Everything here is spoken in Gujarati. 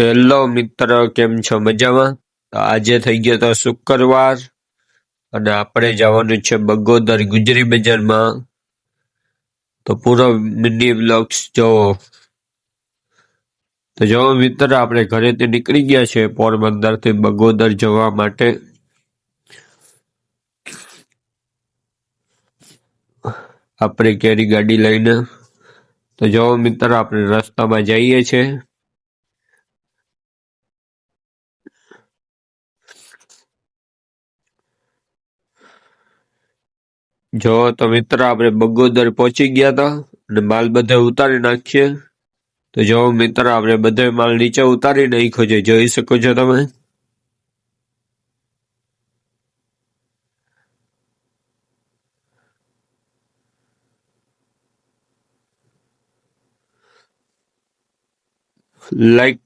હેલો મિત્ર, કેમ છો? મજામાં? તો આજે થઈ ગયો તો શુક્રવાર અને આપણે જવાનું છે બગોદર ગુજરી બજારમાં. તો પૂરો મિની બ્લોગ્સ જોવો. તો જો મિત્ર, આપણે ઘરેથી નીકળી ગયા છે પોરબંદરથી બગોદર જવા માટે. આપણે કેરી ગાડી લઈને. તો જો મિત્ર, આપણે રસ્તામાં જઈએ છીએ. જો તો મિત્ર, આપણે બગોદર પહોંચી ગયા હતા અને માલ બધે ઉતારી નાખીએ. તો જો મિત્ર, આપણે બધે માલ નીચે ઉતારી નાખ્યો છે. જોઈ શકો છો તમે. લાઈક